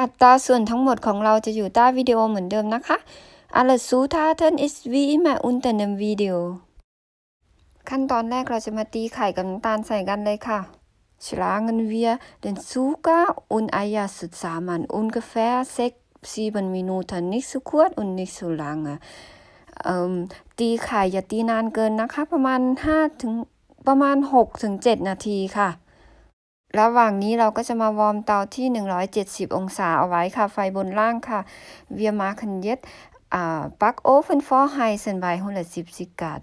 อัตราส่วนทั้งหมดของเราจะอยู่ใต้วิดีโอเหมือนเดิมนะคะ Alles Zutaten ist wie immer unter dem Video ขั้นตอนแรกเราจะมาตีไข่กับน้ำตาลใส่กันเลยค่ะ Schlagen wir den Zucker und Eier zusammen, ungefähr 6-7 Minuten, nicht zu kurz und nicht zu lange. เอิ่มตีไข่อย่าตีนานเกินนะคะ ประมาณ5ถึงประมาณ6ถึง7นาทีค่ะ ระหว่างนี้เราก็จะมาวอร์มเตาที่ 170 องศาเอาไว้ค่ะ ไฟบนล่างค่ะ Wir machen jetzt ah, Backofen vorheizen bei 170 Grad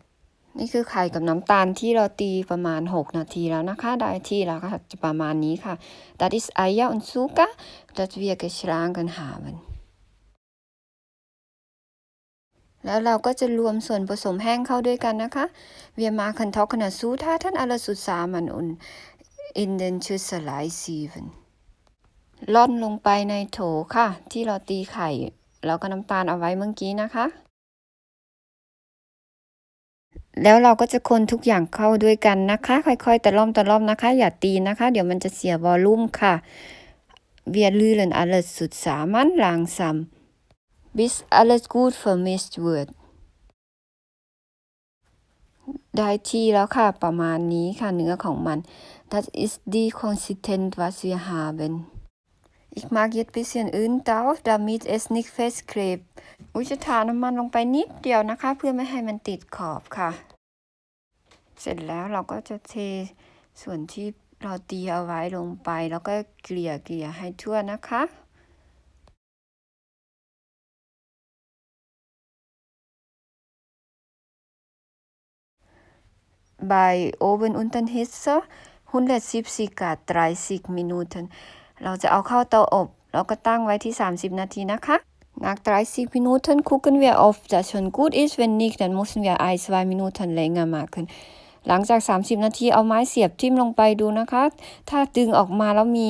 นี่คือไข่กับน้ำตาลที่เราตีประมาณ 6 นาทีแล้วนะคะ ได้ที่แล้วค่ะ จะประมาณนี้ค่ะ Das ist Eier und Zucker das wir geschlagen haben แล้วเราก็จะรวมส่วนผสมแห้งเข้าด้วยกันนะคะ Wir machen trockene Zutaten alles zusammen und in den Schüsselei sieben ล่อนลงไปในโถค่ะ ที่เราตีไข่ แล้วก็น้ำตาลเอาไว้เมื่อกี้นะคะ แล้วเราก็จะคนทุกอย่างเข้าด้วยกันนะคะ ค่อยๆ ตะล่อมตะล่อมนะคะ อย่าตีนะคะ เดี๋ยวมันจะเสียวอลลุ่มค่ะ Wir rühren alles zusammen langsam bis alles gut vermischt wird ได้ที่แล้วค่ะ ประมาณนี้ค่ะเนื้อของมัน Das ist die Konsistenz was wir haben Ich mag jetzt bisschen Öl drauf damit es nicht festklebt อุ้ยจะทาน้ำมันลงไปนิดเดียวนะคะ เพื่อไม่ให้มันติดขอบค่ะ เสร็จแล้วเราก็จะเทส่วนที่เราตีเอาไว้ลงไป แล้วก็เกลี่ยเกลี่ยให้ทั่วนะคะ bei Oven unter Hitze 170 Grad 30 Minuten เราจะเอาเข้าเตาอบแล้วก็ตั้งไว้ที่ 30 นาทีนะคะ Nach 30 Minuten gucken wir, ob das schon gut ist. Wenn nicht, dann müssen wir ein, zwei Minuten länger machen. หลังจาก 30 นาทีเอาไม้เสียบทิ่มลงไปดูนะคะ ถ้าดึงออกมาแล้วมี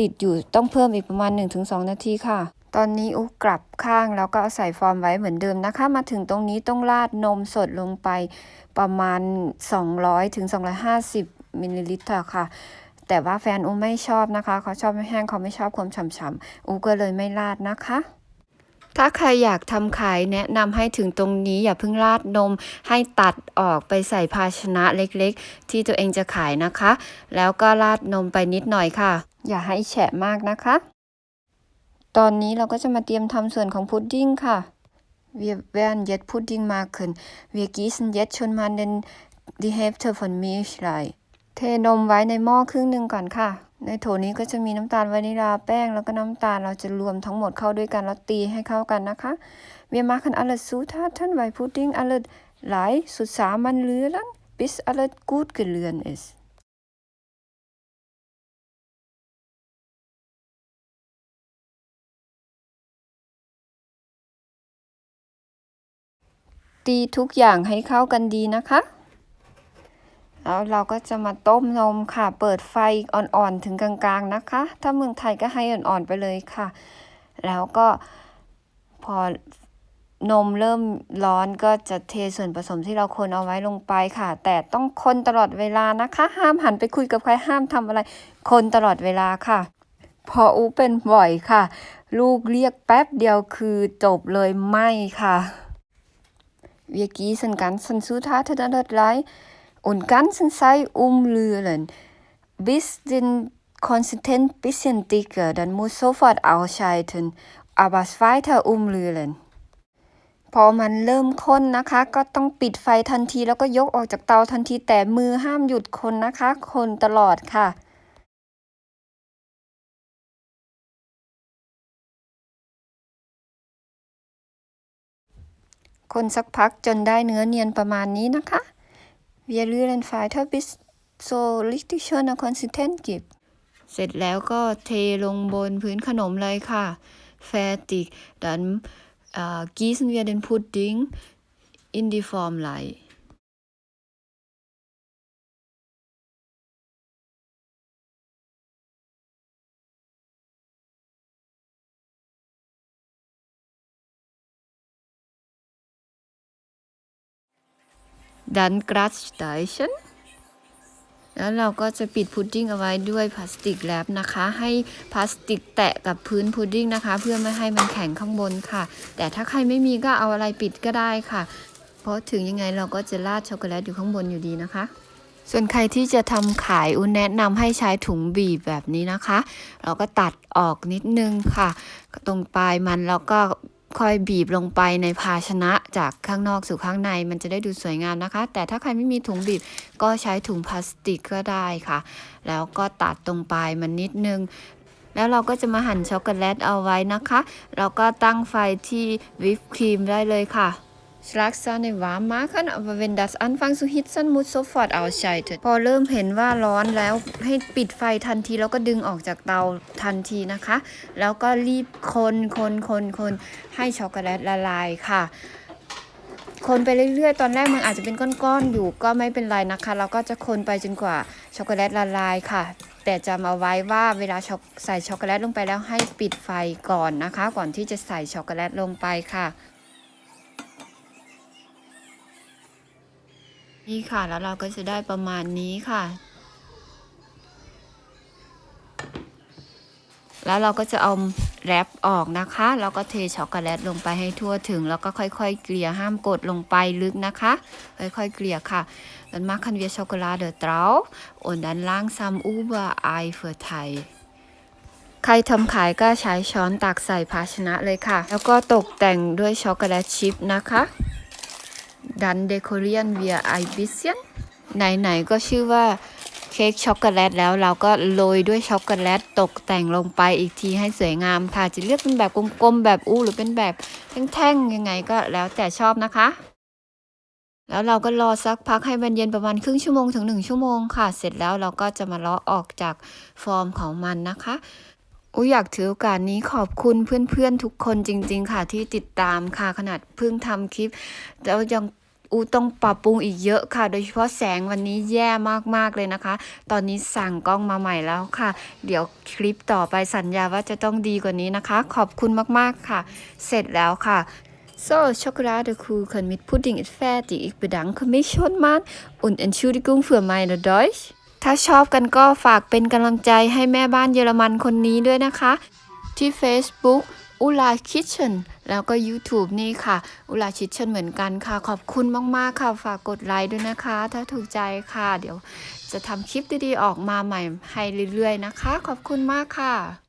ติดอยู่ต้องเพิ่มอีกประมาณ 1-2 นาทีค่ะ ตอนนี้อุกลับข้างแล้วก็เอาใส่ฟอร์มไว้เหมือนเดิมนะคะ มาถึงตรงนี้ต้องราดนมสดลงไปประมาณ 200ถึง250มิลลิลิตรค่ะ แต่ว่าแฟนอูไม่ชอบนะคะ เขาชอบไม่แห้งเขาไม่ชอบความฉ่ำๆอูก็เลยไม่ราดนะคะถ้าใครอยากทำขายแนะนำให้ถึงตรงนี้อย่าเพิ่งราดนม ให้ตัดออกไปใส่ภาชนะเล็กๆ ที่ตัวเองจะขายนะคะ แล้วก็ราดนมไปนิดหน่อยค่ะ อย่าให้แฉะมากนะคะ ตอนนี้เราก็จะมาเตรียมทำส่วนของพุดดิ้งค่ะ Wir werden jetzt Pudding machen. Wir gießen jetzt schon mal den, die Hälfte von Milch rein. เทนมไว้ในหม้อครึ่งหนึ่งก่อนค่ะ ในโถนี้ก็จะมีน้ำตาลวานิลาแป้งแล้วก็น้ำตาลเราจะรวมทั้งหมดเข้าด้วยกันแล้วตีให้เข้ากันนะคะ Wir machen alles Zutaten bei Pudding alle rein zusammen rühren bis alles gut gerührt ist ตีทุกอย่างให้เข้ากันดีนะคะ แล้วเราก็จะมาต้มนมค่ะ เปิดไฟอ่อนๆถึงกลางๆนะคะ ถ้าเมืองไทยก็ให้อ่อนๆไปเลยค่ะ แล้วก็พอนมเริ่มร้อนก็จะเทส่วนผสมที่เราคนเอาไว้ลงไปค่ะ แต่ต้องคนตลอดเวลานะคะ ห้ามหันไปคุยกับใครห้ามทำอะไร คนตลอดเวลาค่ะ พออูเป็นบ่อยค่ะ ลูกเรียกแป๊บเดียวคือจบเลยไม่ค่ะ Wir gießen ganzen Zutaten da rein und ganzen Zeit umrühren, bis den Konsistenz bisschen dicker, dann muss sofort ausschalten, aber weiter umrühren. พอมันเริ่มข้นนะคะ ก็ต้องปิดไฟทันทีแล้วก็ยกออกจากเตาทันทีแต่มือห้ามหยุดคนนะคะ คนตลอดค่ะ คนสักพักจนได้เนื้อเนียนประมาณนี้นะคะ Wir rühren weiter bis so richtig schöne Konsistenz gibt เสร็จแล้วก็เทลงบนพื้นขนมเลยค่ะ Fertig dann äh, gießen wir den Pudding in die Form rein Dann Gras streichen แล้วเราก็จะปิดพุดดิ้งเอาไว้ด้วยพลาสติกแรปนะคะ ให้พลาสติกแตะกับพื้นพุดดิ้งนะคะ เพื่อไม่ให้มันแข็งข้างบนค่ะ แต่ถ้าใครไม่มีก็เอาอะไรปิดก็ได้ค่ะ เพราะถึงยังไงเราก็จะราดช็อกโกแลตอยู่ข้างบนอยู่ดีนะคะ ส่วนใครที่จะทำขายอุนแนะนำให้ใช้ถุงบีบแบบนี้นะคะ เราก็ตัดออกนิดนึงค่ะ ตรงปลายมันแล้วก็ ค่อยบีบลงไปในภาชนะจากข้างนอกสู่ข้างในมันจะได้ดูสวยงามนะคะ แต่ถ้าใครไม่มีถุงบีบก็ใช้ถุงพลาสติกก็ได้ค่ะ แล้วก็ตัดตรงปลายมันนิดนึงแล้วเราก็จะมาหั่นช็อกโกแลตเอาไว้นะคะ เราก็ตั้งไฟที่วิปครีมได้เลยค่ะ Schlagsahne warm machen, aber wenn das anfängt zu hitzen, muss sofort ausschalten. พอเริ่มเห็นว่าร้อนแล้วให้ปิดไฟทันทีแล้วก็ดึงออกจากเตาทันทีนะคะ แล้วก็รีบคนคนคนคนให้ช็อกโกแลตละลายค่ะ คนไปเรื่อยๆ ตอนแรกมันอาจจะเป็นก้อนๆอยู่ก็ไม่เป็นไรนะคะ เราก็จะคนไปจนกว่าช็อกโกแลตละลายค่ะแต่จำเอาไว้ว่าเวลาใส่ช็อกโกแลตลงไปแล้วให้ปิดไฟก่อนนะคะ ก่อนที่จะใส่ช็อกโกแลตลงไปค่ะ นี่ค่ะแล้วเราก็จะได้ประมาณนี้ค่ะ แล้วเราก็จะเอาแรปออกนะคะแล้วก็เทช็อกโกแลตลงไปให้ทั่วถึง แล้วก็ค่อยๆเกลี่ยห้ามกดลงไปลึกนะคะ ค่อยๆเกลี่ยค่ะ dann machen wir Schokolade drauf und dann langsam überall verteilen ใครทำขายก็ใช้ช้อนตักใส่ภาชนะเลยค่ะ แล้วก็ตกแต่งด้วยช็อกโกแลตชิพนะคะ dann dekorieren wir ein bisschen ไหนๆก็ชื่อว่าเค้กช็อกโกแลตแล้วเราก็โรยด้วยช็อกโกแลตตกแต่งลงไปอีกทีให้สวยงามค่ะ จะเลือกเป็นแบบกลมๆแบบอู้หรือเป็นแบบแท่งๆยังไงก็แล้วแต่ชอบนะคะ แล้วเราก็รอสักพักให้มันเย็นประมาณครึ่งชั่วโมงถึงหนึ่งชั่วโมงค่ะ เสร็จแล้วเราก็จะมาเลาะออกจากฟอร์มของมันนะคะอุ้ยอยากถือโอกาสนี้ขอบคุณเพื่อนๆทุกคนจริง ๆ ค่ะที่ติดตามค่ะขนาดเพิ่งทำคลิปแล้วยัง อูต้องปรับปรุงอีกเยอะค่ะ โดยเฉพาะแสงวันนี้แย่มากๆเลยนะคะ ตอนนี้สั่งกล้องมาใหม่แล้วค่ะ เดี๋ยวคลิปต่อไปสัญญาว่าจะต้องดีกว่านี้นะคะ ขอบคุณมากๆค่ะ เสร็จแล้วค่ะ So, Schokoladekuchen mit Pudding ist fertig. Ich bedanke mich schon mal und Entschuldigung für meine Deutsch. ถ้าชอบกันก็ฝากเป็นกำลังใจให้แม่บ้านเยอรมันคนนี้ด้วยนะคะ ที่ Facebook อุลาคิทเชนแล้วก็ YouTube นี่ค่ะ อุลาคิทเชนเหมือนกันค่ะ ขอบคุณมาก ๆ ค่ะ ฝากกดไลค์ด้วยนะคะ ถ้าถูกใจค่ะ เดี๋ยวจะทำคลิปดี ๆ ออกมาใหม่ให้เรื่อย ๆ นะคะ ขอบคุณมากค่ะ